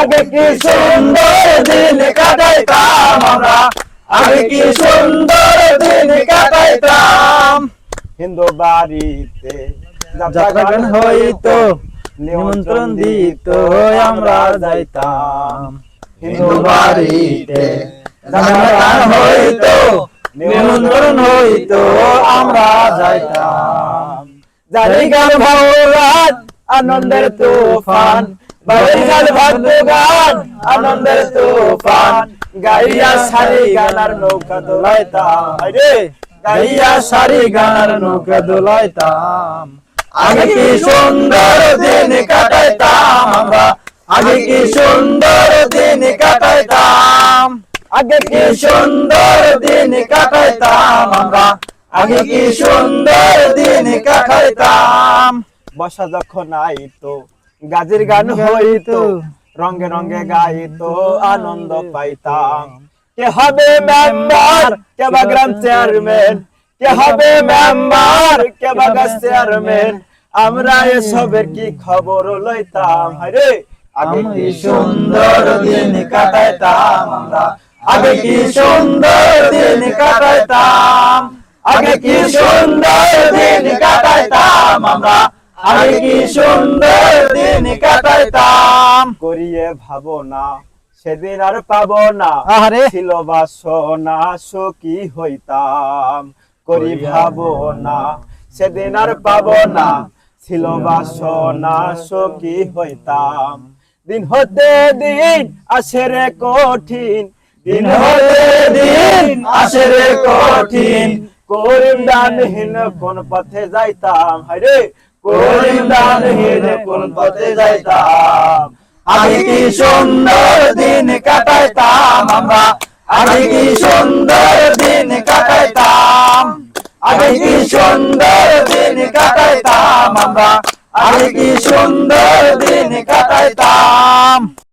আগে কি সুন্দর দিন কাটাইতাম আমরা। আগে কি সুন্দর দিন কাটাইতাম। হিন্দু বাড়িতে গান হইতো নিমন্ত্রণ দিত আমরা যাইতাম। হিন্দু বাড়িতে গান হইতো নিমন্ত্রণ হইতো আমরা যাইতাম। জানি গান ভাওরাত আনন্দের তুফান বাড়ি গান আনন্দের তুফান গাইয়া সারি গানার নৌকা দোলাইতাম। গাইয়া সারি গানার নৌকা দোলাইতাম। আগে কি সুন্দর দিন কাটাইতাম আমরা? আগে কি সুন্দর দিন কাটাইতাম? আগে কি সুন্দর দিন কাটাইতাম আমরা? আগে কি সুন্দর দিন কাটাইতাম? বসা যখন আইতো গাজের গান হইতো রঙে রঙে গাইতো আনন্দ পাইতাম। কে হবে মেম্বার? কে বা গ্রাম চেয়ারম্যান? কে হবে মেম্বার? কে বা চেয়ারম্যান? আমরা এসবের কি খবর লইতাম? আরে আগে আমি কি সুন্দর দিন কাটাইতাম আমরা? আগে কি সুন্দর দিন কাটাইতাম? আগে কি সুন্দর দিন কাটাইতাম আমরা? আগে কি সুন্দর দিন কাটাইতাম। করিয়ে ভাবো না সেদিন আর পাবো না আরে ছিল বাসনা সুখী হইতাম। করি ভাবো না সেদিন আর পাবো না ছিল বাসনা সুখী হইতাম। দিন হতে দিন আসে রে কঠিন। দিন হতে দিন আসে রে কঠিন। করিম দানহীন কোন পথে যাইতাম। দানহীন কোন পথে যাইতাম। আমি কি সুন্দর দিন কাটাইতাম আমরা? আমি কি সুন্দর দিন কাটাইতাম? আমি কি সুন্দর দিন কাটাইতাম আমরা? আমি কি সুন্দর দিন কাটাইতাম?